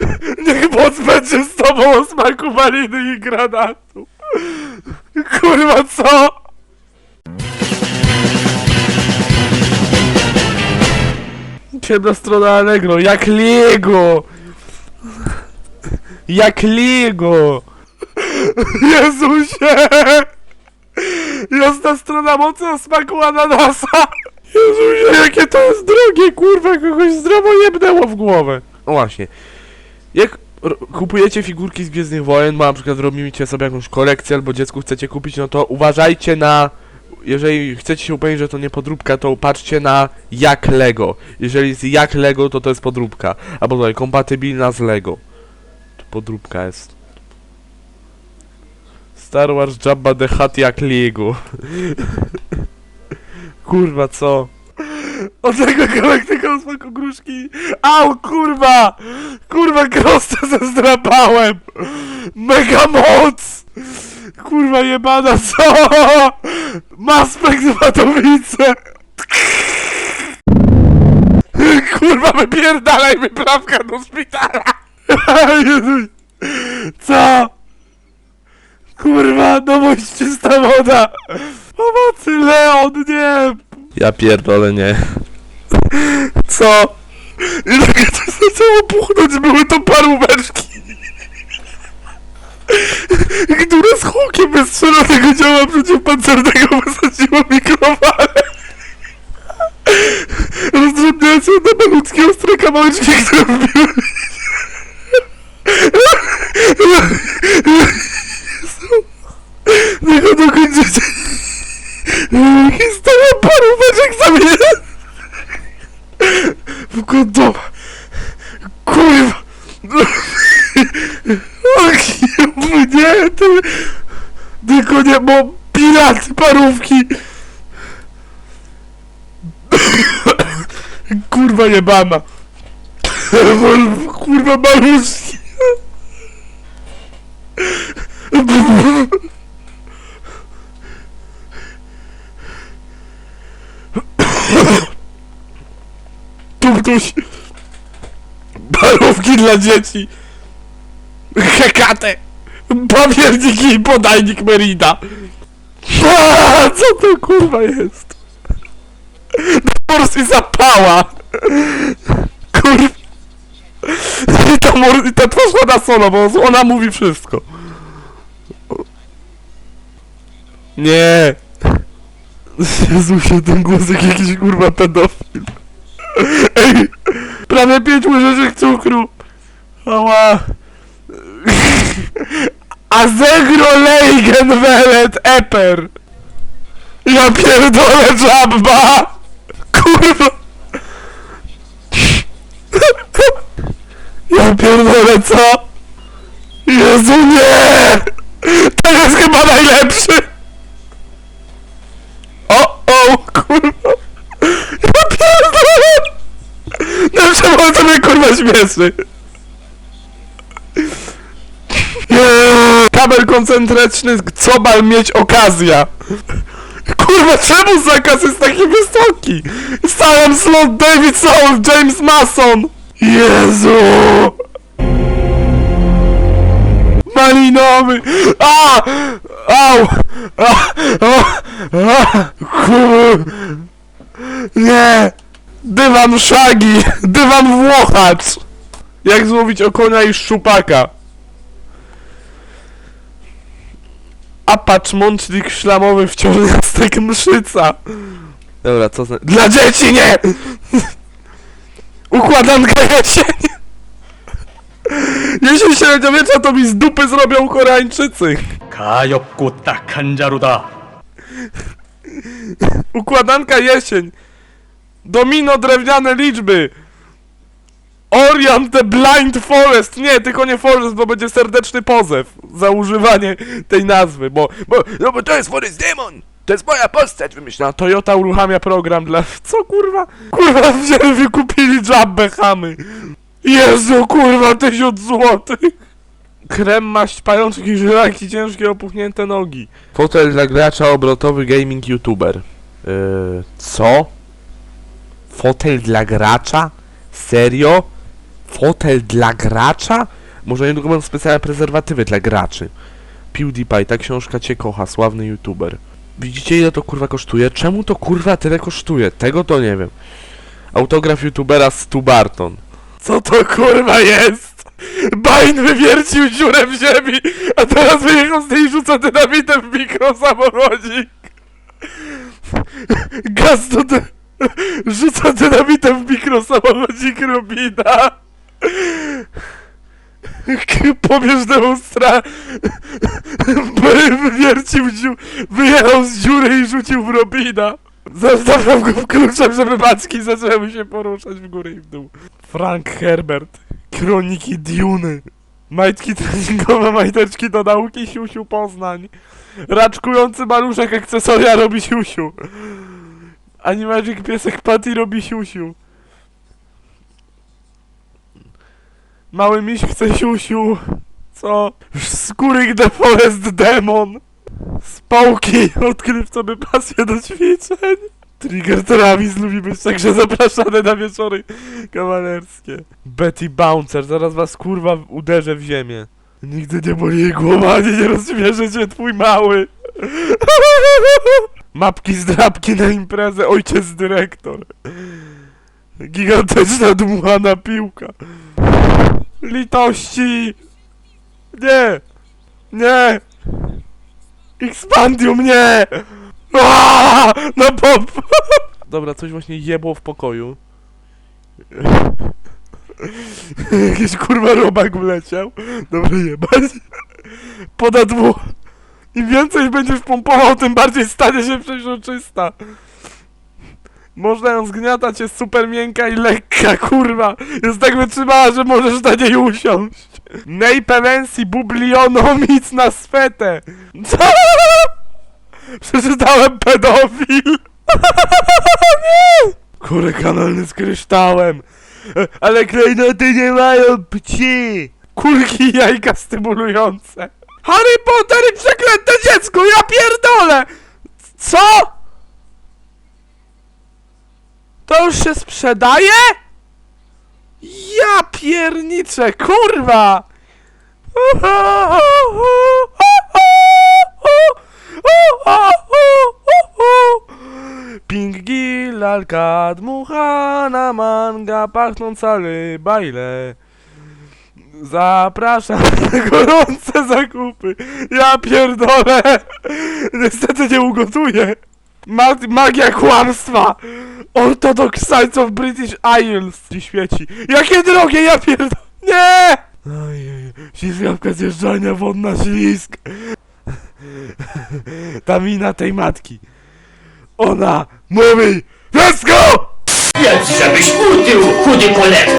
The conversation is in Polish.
Niech moc będzie z tobą o smaku maliny i granatu. Kurwa, co? Ciemna strona Allegro, jak Lego! Jak Lego! Jezusie! Jasna strona mocy o smaku ananasa! Jezusie, jakie to jest drogie, kurwa, kogoś zdrowo jebnęło w głowę. No właśnie. Jak kupujecie figurki z Gwiezdnych Wojen, bo na przykład robicie sobie jakąś kolekcję albo dziecku chcecie kupić, no to uważajcie na... Jeżeli chcecie się upewnić, że to nie podróbka, to patrzcie na jak Lego. Jeżeli jest jak Lego, to to jest podróbka. Albo tutaj, kompatybilna z Lego. To podróbka jest. Star Wars Jabba the Hutt jak Lego. Kurwa, co? Od tego galaktyka o smaku gruszki. Au, kurwa! Kurwa, krostę zezdrapałem! Mega moc! Kurwa jebana, co? Maspek z Watowice! Kurwa, wypierdalaj wyprawka do szpitala! Jezuś. Co? Kurwa, no bądź czysta woda! Pomocy, Leon, nie! Ja pierdolę, nie. Co? I nagle to zaczęło puchnąć, były to paróweczki. Które z hukiem wystrzelonego działa przeciwpancernego wysadziło mikrofale. Rozdrobniając się na malutkie ostre kawałeczki, które wbiły Tylko dokończycie. Historia nie, ty... Tylko nie, bo piraty parówki. Kurwa jebana. Kurwa maluszki. Tuptuś. Parówki dla dzieci. Hekate. Papierniki i podajnik Merida. Co to kurwa jest? Mors i zapała. Kurwa. I ta, mor- i ta twarz na solo, bo ona mówi wszystko. Nie. Jezusie, ten głos jak jakiś kurwa pedofil. Ej, prawie pięć łyżeczek cukru. Ała. Azegro Leigen Velet Eper. Ja pierdolę żabba. Kurwa. Ja pierdolę co? Jezu nie! To jest chyba najlepszy! O, o, kurwa! Ja pierdolę! Było to mnie kurwa śmieszy! Koncentryczny, cobal mieć okazja! Kurwa, czemu zakaz jest taki wysoki? Sam Slot, David Soul, James Mason! Jezu! Malinowy! A! Au! Nie! Dywan szagi! Dywan włochacz! Jak złowić okonia i szczupaka? Apacz mącznik szlamowy wciąż jastek mszyca. Dobra, co za... Dla dzieci nie! Układanka jesień! Jeśli średniowiecza to mi z dupy zrobią Koreańczycy! 가엾고 딱한 자루다. Układanka jesień! Domino drewniane liczby! Orion the Blind Forest! Nie, tylko nie Forest, bo będzie serdeczny pozew za używanie tej nazwy, bo, bo, no bo to jest Forest Demon! To jest moja postać wymyślona. Toyota uruchamia program dla... Co kurwa? Kurwa, wzięli wykupili Jabbę chamy. Jezu, kurwa, tysiąc złotych. Krem, maść, pajączek i żylaki, ciężkie opuchnięte nogi. Fotel dla gracza, obrotowy gaming youtuber. Yy, co? Fotel dla gracza? Serio? Fotel dla gracza? Może niedługo będą specjalne prezerwatywy dla graczy. PewDiePie, ta książka cię kocha, sławny youtuber. Widzicie ile to kurwa kosztuje? Czemu to kurwa tyle kosztuje? Tego to nie wiem. Autograf youtubera Stu Barton. Co to kurwa jest? Bain wywiercił dziurę w ziemi, a teraz wyjechał z niej i rzuca dynamitem w mikrosamochodzik. Gaz do. Rzuca dynamitem w mikrosamochodzik Rubina. Pobierz demonstra... Wywiercił dziu... Wyjechał z dziury i rzucił w Robina. Zostawiam go w kluczem, żeby macki zaczęły się poruszać w górę i w dół. Frank Herbert. Kroniki Duny. Majtki treningowe, majteczki do nauki, siusiu Poznań. Raczkujący maluszek akcesoria robi siusiu. Animagic piesek Patty robi siusiu. Mały miś chce siusiu. Co? Skóryk The Forest Demon. Spałki! Odkryw sobie pasję do ćwiczeń. Trigger Travis lubi być także zapraszany na wieczory kawalerskie. Betty Bouncer, zaraz was kurwa uderzę w ziemię. Nigdy nie boli jej głowa, ani nie rozśmierzy cię twój mały. Mapki z na imprezę, ojciec dyrektor. Gigantyczna dmuchana piłka. Litości! Nie! Nie! Expandium, nie! Aaaa! Na pop! Dobra, coś właśnie jebło w pokoju. Jakiś kurwa robak wleciał. Dobra, jebać. Poda dwóch. Im więcej będziesz pompował, tym bardziej stanie się przeźroczysta. Można ją zgniatać, jest super miękka i lekka, kurwa. Jest tak wytrzymała, że możesz na niej usiąść. Nej pevensi bublionomic na swetę. Co? Przeczytałem pedofil. Nie! Kurę kanalny z kryształem. Ale klejnoty nie mają pci. Kulki jajka stymulujące. Harry Potter i przeklęte dziecko, ja pierdolę! Co? To już się sprzedaje? Ja pierniczę, kurwa! Pink Gill, lalka dmuchana, manga pachnąca ryba ile. Zapraszam na gorące zakupy. Ja pierdolę. Niestety nie ugotuję. Ma magia kłamstwa. Of British Isles. Ci świeci. Jakie drogie, ja pierdolę. Nie! Ojej, ślizgawka zjeżdżania, wodna ślizg. Ta mina tej matki. Ona mówi Wszystko! Więc żebyś utył, chudy kolego!